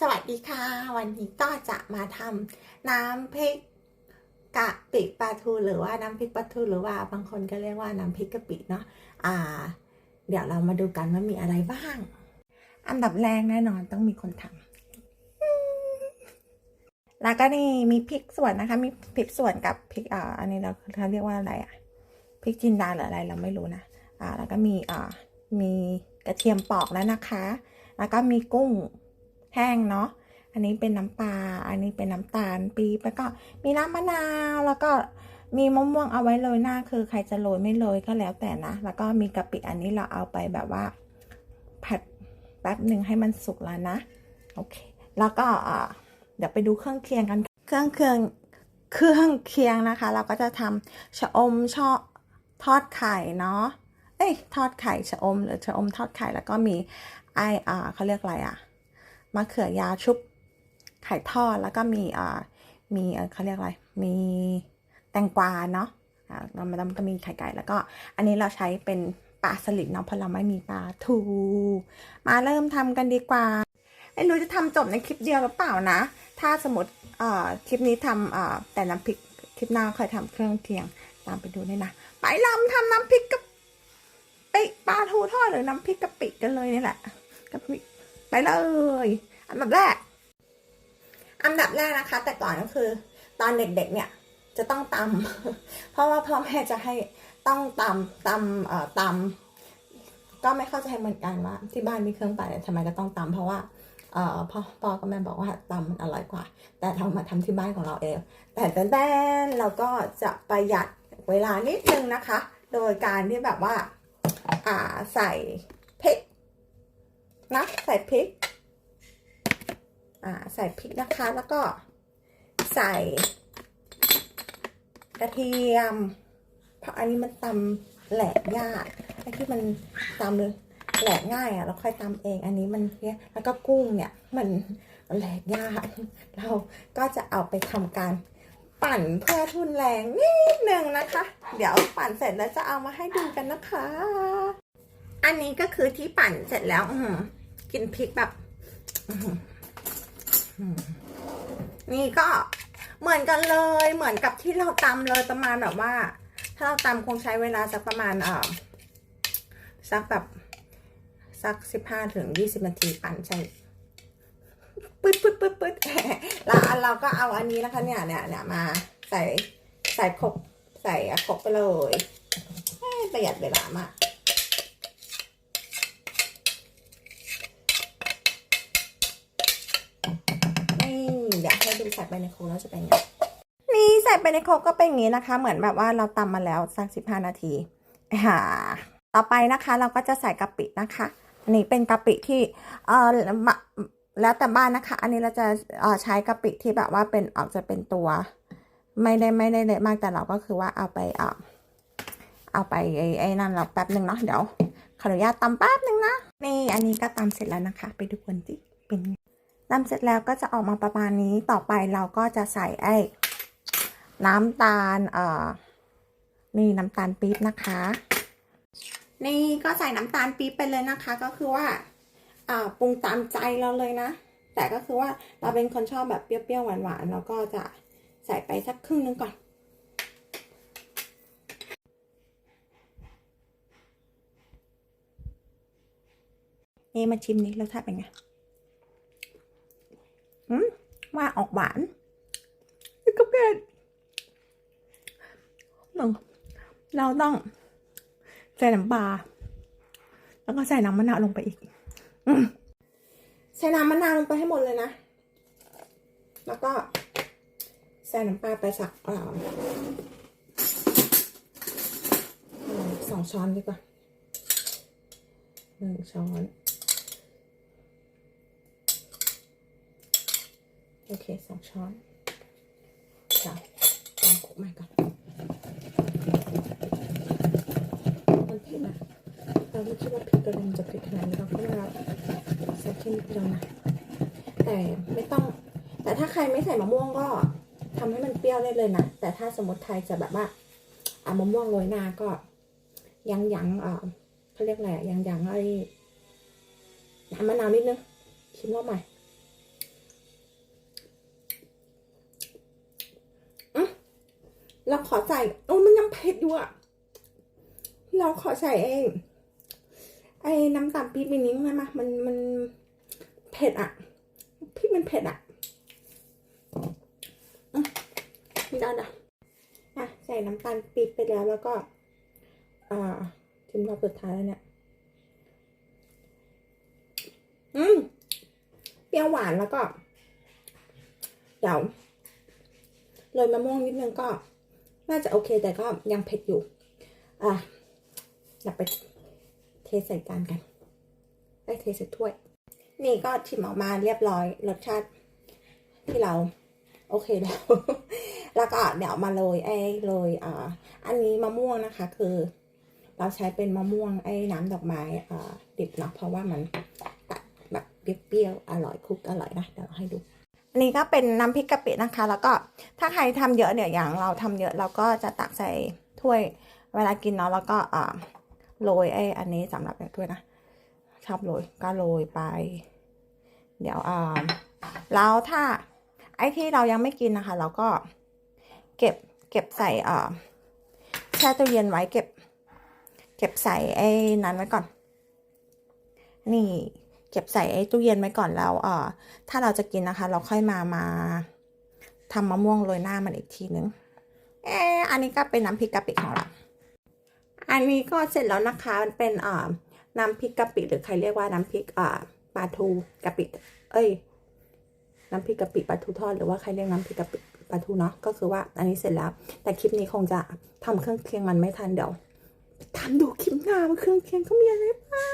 สวัสดีค่ะ วันนี้ก็จะมาทำน้ำพริกกะปิปลาทูหรือว่าน้ำพริกปลาทูหรือว่าบางคนก็เรียกว่าน้ำพริกกะปิเนาะอ่า เดี๋ยวเรามาดูกันว่ามีอะไรบ้าง อันดับแรกแน่นอนต้องมีคนทำแล้วก็นี่มีพริกส่วนนะคะ มีพริกส่วนกับพริกอ่าอันนี้เราเขาเรียกว่าอะไรอะพริกจินดาหรืออะไรเราไม่รู้นะอ่าแล้วก็มีอ่ามีกระเทียมปอกแล้วนะคะ แล้วก็มีกุ้ง แห้งเนาะ อันนี้เป็นน้ำปลา อันนี้เป็นน้ำตาลปี๊บแล้วก็มีน้ำมะนาวแล้วก็มีมะม่วงเอาไว้โรยหน้าคือใครจะโรยไม่โรยก็แล้วแต่นะ แล้วก็มีกะปิอันนี้เราเอาไปแบบว่า ผัดแป๊บหนึ่งให้มันสุกแล้วนะ โอเค แล้วก็เดี๋ยวไปดูเครื่องเคียงกัน เครื่องเคียงเครื่องเคียงนะคะ เราก็จะทำชะอมชอทอดไข่เนาะ เอ้ยทอดไข่ชะอม หรือชะอมทอดไข่แล้วก็มีไออ่าเขาเรียกอะไรอะ มะเขือยาวชุบไข่ทอดแล้วก็มีอ่ามีเขาเรียกอะไร มีแตงกวาเนาะอ่าแล้วมันก็มีไข่ไก่แล้วก็ อันนี้เราใช้เป็นปลาสลิดเนาะเพราะเราไม่มีปลาทู มาเริ่มทำกันดีกว่าไม่รู้จะทำจบในคลิปเดียวหรือเปล่านะ ถ้าสมมติเอ่อคลิปนี้ทำเอ่อแต่น้ำพริกคลิปหน้าค่อยทำเครื่องเคียงตามไปดูได้นะ ไปลำทำน้ำพริกกับปิปลาทูทอดหรือน้ำพริกกะปิกันเลยนี่แหละกะปิ ไปเลย อันดับแรก อันดับแรกนะคะ แต่ก่อนก็คือ ตอนเด็กๆเนี่ยจะต้องตำเพราะว่าพ่อแม่จะให้ต้องตำตำเอ่อตำก็ไม่เข้าใจเหมือนกันว่า ที่บ้านมีเครื่องปั่นทำไมก็ต้องตำเพราะว่าเอ่อพ่อพ่อกับแม่บอกว่าตำมันอร่อยกว่า แต่เรามาทำที่บ้านของเราเอง แต่แต่แต่เราก็จะประหยัดเวลานิดนึงนะคะ โดยการที่แบบว่าอ่าใส่พริก นะ ใส่พริก อ่า ใส่พริกนะคะ แล้วก็ใส่กระเทียม เพราะอันนี้มันตำแหลกยากไอ้ที่มันตำแหลกง่ายอะ เราค่อยตำเอง อันนี้มันเนี่ยแล้วก็กุ้งเนี่ย มันแหลกยาก เราก็จะเอาไปทำการปั่นเพื่อทุนแรงนิดนึงนะคะ เดี๋ยวปั่นเสร็จแล้วจะเอามาให้ดูกันนะคะ อันนี้ก็คือที่ปั่นเสร็จแล้ว อื กินพริกแบบอื้อหืออืมนี่ก็เหมือนกันเลยเหมือนกับที่เราตำเลยประมาณแบบว่า ถ้าเราตำคงใช้เวลาสักประมาณเอ่อสักแบบสักสิบห้าถึงยี่สิบนาทีปั่นใช่ปึ๊ดปึ๊ดปึ๊ดปึ๊ดแล้วอันเราก็เอาอันนี้นะคะเนี่ยเนี่ยเนี่ยมาใส่ใส่ขบใส่ขบไปเลยเอ้ยประหยัดเวลามาก ดูใส่ไปในโคแล้วจะเป็นไงนี่ใส่ไปในโคกก็เป็นอย่างนี้นะคะ เหมือนแบบว่าเราตำมาแล้วสักสิบห้านาทีอ่าต่อไปนะคะ เราก็จะใส่กะปินะคะอันนี้เป็นกะปิที่เอ่อแล้วแต่บ้านนะคะ อันนี้เราจะเอ่อใช้กะปิที่แบบว่าเป็นออกจะเป็นตัว ไม่ได้ไม่ได้เละมากแต่เราก็คือว่าเอาไปเอ่อเอาไปไอ้ไอนั่นเราแป๊บหนึ่งเนาะเดี๋ยวขออนุญาตตำแป๊บหนึ่งนะนี่อันนี้ก็ตำเสร็จแล้วนะคะ ไปดูกันสิเป็น ตำเสร็จแล้วก็จะออกมาประมาณนี้ต่อไปเราก็จะใส่ไอ้น้ำตาลเอ่อนี่น้ำตาลปี๊บนะคะ นี่ก็ใส่น้ำตาลปี๊บไปเลยนะคะ ก็คือว่าอ่าปรุงตามใจเราเลยนะ แต่ก็คือว่าเราเป็นคนชอบแบบเปรี้ยวๆหวานๆแล้วก็จะใส่ไปสักครึ่งนึงก่อนนี่มาชิมนี้รสชาติเป็นไง ว่าออกหวานแล้วก็เผ็ดหนึ่งเราต้องใส่น้ำปลาแล้วก็ใส่น้ำมะนาวลงไปอีกอใส่น้ำมะนาวลงไปให้หมดเลยนะ แล้วก็ใส่น้ำปลาไปสักอ่าอ่าสองช้อนดีกว่าหนึ่งช้อน โอเคสองช้อนจ้ะลองคลุกใหม่ก่อนมันเผ็ดนะเราไม่คิดว่าพริกกระเทียมจะเผ็ดขนาดนี้เราก็เลยเอาใส่แค่นิดเดียวนะแต่ไม่ต้อง แต่ถ้าใครไม่ใส่มะม่วงก็ทำให้มันเปรี้ยวได้เลยนะ แต่ถ้าสมมติใครจะแบบว่าเอามะม่วงโรยหน้าก็ ยังยังเออเขาเรียกอะไรยังยังไอ้น้ำมะนาวนิดนึงชิมรอบใหม่ เราขอใส่โอ้มันยังเผ็ดอยู่อะเราขอใส่เอง ไอ้น้ำตาลปี๊บอันนี้ได้ไหมมันมันเผ็ดอะพริกมันเผ็ดอะอืมได้นะอะใส่น้ำตาลปี๊บไปแล้วแล้วก็อ่าชิมรอบสุดท้ายแล้วเนี่ยอืมเปรี้ยวหวานแล้วก็เดี๋ยวโรยมะม่วงนิดนึงก็ น่าจะโอเคแต่ก็ยังเผ็ดอยู่ อะเดี๋ยไปเทใส่จานกันได้เทใส่ถ้วย นี่ก็ชิมออกมาเรียบร้อยรสชาติที่เรา โอเคแล้ว แล้วก็เดี๋ยวมาโรยไอ้โรยอ่าอันนี้มะม่วงนะคะ คือ เราใช้เป็นมะม่วงไอ้น้ำดอกไม้อ่าดิบเนาะเพราะว่ามันแบบเปรี้ยวๆอร่อยคุกอร่อยนะเดี๋ยวให้ดู อันนี้ก็เป็นน้ำพริกกะปินะคะ แล้วก็ถ้าใครทำเยอะเนี่ยอย่างเราทำเยอะเราก็จะตักใส่ถ้วยเวลากินเนาะแล้วก็อ่าโรยไอ้อันนี้สำหรับแบบถ้วยนะชอบโรยก็โรยไป เดี๋ยวอ่าแล้วถ้าไอ้ที่เรายังไม่กินนะคะ เราก็เก็บเก็บใส่อ่าแช่ตู้เย็นไว้เก็บ เก็บใส่ไอ้นั้นไว้ก่อน นี่ เก็บใส่ไอ้ตู้เย็นไว้ก่อนแล้วเอ่อถ้าเราจะกินนะคะ เราค่อยมามาทำมะม่วงโรยหน้ามันอีกทีนึงเอออันนี้ก็เป็นน้ำพริกกะปิของเรา อันนี้ก็เสร็จแล้วนะคะ มันเป็นอ่าน้ำพริกกะปิหรือใครเรียกว่าน้ำพริกอ่าปลาทูกะปิ เอ้ย น้ำพริกกะปิปลาทูทอดหรือว่าใครเรียกน้ำพริกกะปิปลาทูเนาะ ก็คือว่าอันนี้เสร็จแล้ว แต่คลิปนี้คงจะทำเครื่องเคียงมันไม่ทันเดี๋ยวทำดูคลิปหน้าว่าเครื่องเคียงเขามีอะไรบ้าง